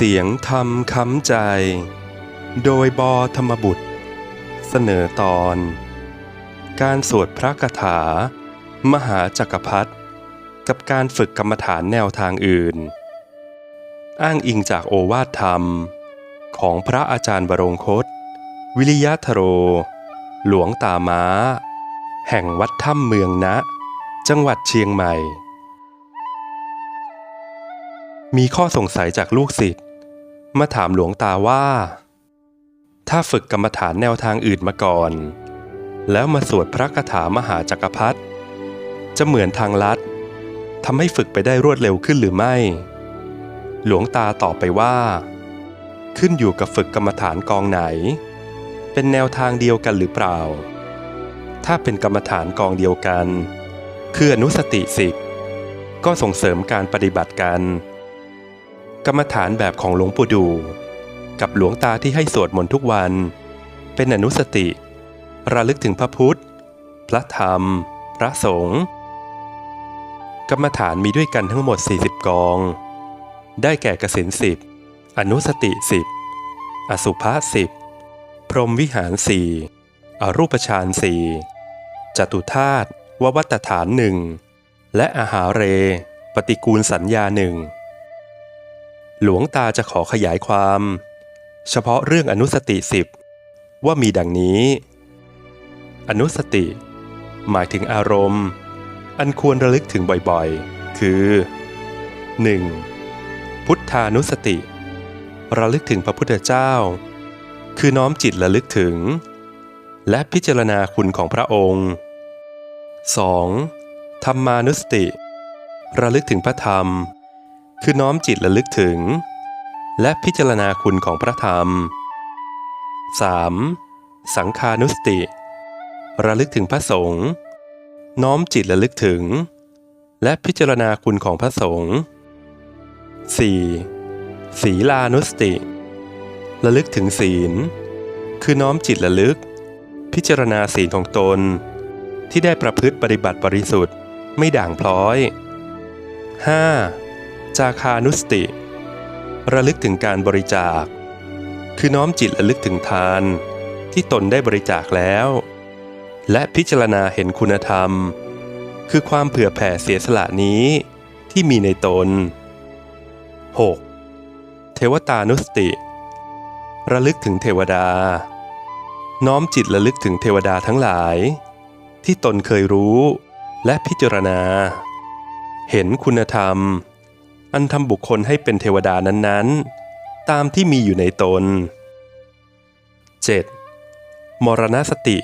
เสียงธรรมค้ำใจ โดยบอธรรมบุตร เสนอตอน การสวดพระคาถา มหาจักรพรรดิกับการฝึกกรรมฐานแนวทางอื่น อ้างอิงจากโอวาทธรรม ของพระอาจารย์บรงคต วิริยะทโร หลวงตาม้า แห่งวัดถ้ำเมืองนะ จังหวัดเชียงใหม่มีข้อสงสัยจากลูกศิษย์ มาถามหลวงตาว่า ถ้าฝึกกรรมฐานแนวทางอื่นมาก่อน แล้วมาสวดพระคาถามหาจักรพรรดิจะเหมือนทางลัดทำให้ฝึกไปได้รวดเร็วขึ้นหรือไม่ หลวงตาตอบไปว่า ขึ้นอยู่กับฝึกกรรมฐานกองไหน เป็นแนวทางเดียวกันหรือเปล่า ถ้าเป็นกรรมฐานกองเดียวกัน คืออนุสติสิบก็ส่งเสริมการปฏิบัติกัน กรรมฐานแบบของหลวงปู่ดู กับหลวงตาที่ให้สวดมนต์ทุกวัน เป็นอนุสติ ระลึกถึงพระพุทธ พระธรรม พระสงฆ์กรรมฐานมีด้วยกันทั้งหมด 40 กอง ได้แก่กสินสิบอนุสติสิบอสุภะสิบพรหมวิหารสี่อรูปฌานสี่จตุธาตุววัตฐานหนึ่งและอาหาเร ปฏิกูลสัญญาหนึ่ง หลวงตาจะขอขยายความ เฉพาะเรื่องอนุสติสิบว่ามีดังนี้ อนุสติ หมายถึงอารมณ์ อันควรระลึกถึงบ่อยๆ คือ 1. พุทธานุสติ ระลึกถึงพระพุทธเจ้า คือน้อมจิตระลึกถึง และพิจารณาคุณของพระองค์ 2. ธรรมานุสติ ระลึกถึงพระธรรม คือน้อมจิตระลึกถึง และพิจารณาคุณของพระธรรม 3. สังคานุสติ ระลึกถึงพระสงฆ์น้อมจิตระลึกถึง และพิจารณาคุณของพระสงฆ์ 4. ศีลานุสติ ระลึกถึงศีล คือน้อมจิตระลึก พิจารณาศีลของตน ที่ได้ประพฤติปฏิบัติบริสุทธิ์ไม่ด่างพร้อย 5. จาคานุสติ ระลึกถึงการบริจาค คือน้อมจิตระลึกถึงทาน ที่ตนได้บริจาคแล้ว และพิจารณาเห็นคุณธรรม คือความเผื่อแผ่เสียสละนี้ที่มีในตน 6. เทวตานุสติ ระลึกถึงเทวดา น้อมจิตระลึกถึงเทวดาทั้งหลาย ที่ตนเคยรู้และพิจารณา เห็นคุณธรรม อันทำบุคคลให้เป็นเทวดานั้นๆ ตามที่มีอยู่ในตน 7. มรณสติ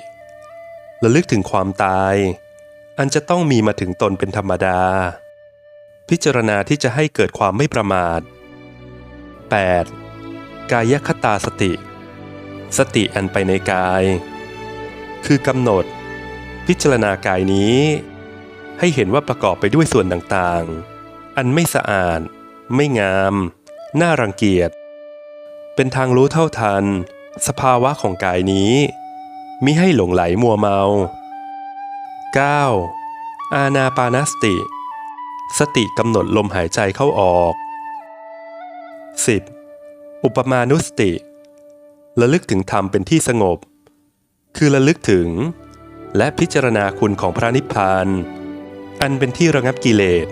ระลึกถึงความตาย อันจะต้องมีมาถึงตนเป็นธรรมดา พิจารณาที่จะให้เกิดความไม่ประมาท 8. กายคตาสติ สติอันไปในกาย คือกำหนด พิจารณากายนี้ ให้เห็นว่าประกอบไปด้วยส่วนต่างๆ อันไม่สะอาด ไม่งาม น่ารังเกียจ เป็นทางรู้เท่าทัน สภาวะของกายนี้มิให้หลงไหลมัวเมา 9. อาณาปานสติ สติกำหนดลมหายใจเข้าออก 10. อุปมานุสติ ระลึกถึงธรรมเป็นที่สงบ คือระลึกถึง และพิจารณาคุณของพระนิพพาน อันเป็นที่ระงับกิเลส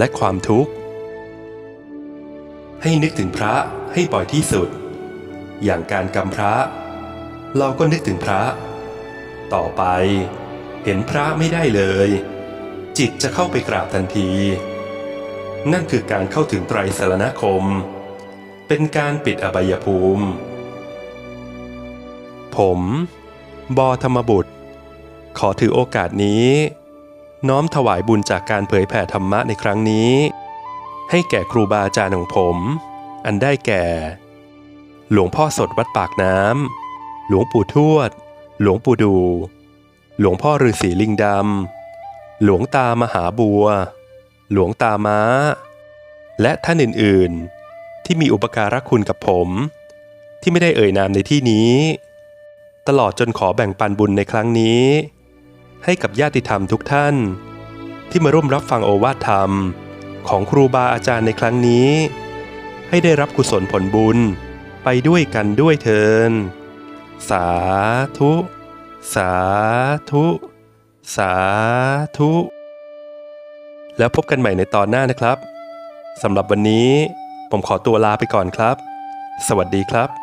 และความทุกข์ ให้นึกถึงพระให้บ่อยที่สุด อย่างการกำพระ เราก็นึกถึงพระ ต่อไป เห็นพระไม่ได้เลย จิตจะเข้าไปกราบทันที นั่นคือการเข้าถึงไตรสรณคม เป็นการปิดอบายภูมิ ผม บอธรรมบุตร ขอถือโอกาสนี้ น้อมถวายบุญจากการเผยแผ่ธรรมะในครั้งนี้ ให้แก่ครูบาอาจารย์ของผม อันได้แก่ หลวงพ่อสดวัดปากน้ำหลวงปู่ทวด หลวงปู่ดู หลวงพ่อฤาษีลิงดำหลวงตามหาบัว หลวงตาม้า และท่านอื่นๆ ที่มีอุปการะคุณกับผม ที่ไม่ได้เอ่ยนามในที่นี้ ตลอดจนขอแบ่งปันบุญในครั้งนี้ ให้กับญาติธรรมทุกท่าน ที่มาร่วมรับฟังโอวาทธรรม ของครูบาอาจารย์ในครั้งนี้ ให้ได้รับกุศลผลบุญไปด้วยกันด้วยเทิน สาธุ สาธุ สาธุ แล้วพบกันใหม่ในตอนหน้านะครับสำหรับวันนี้ผมขอตัวลาไปก่อนครับ สวัสดีครับ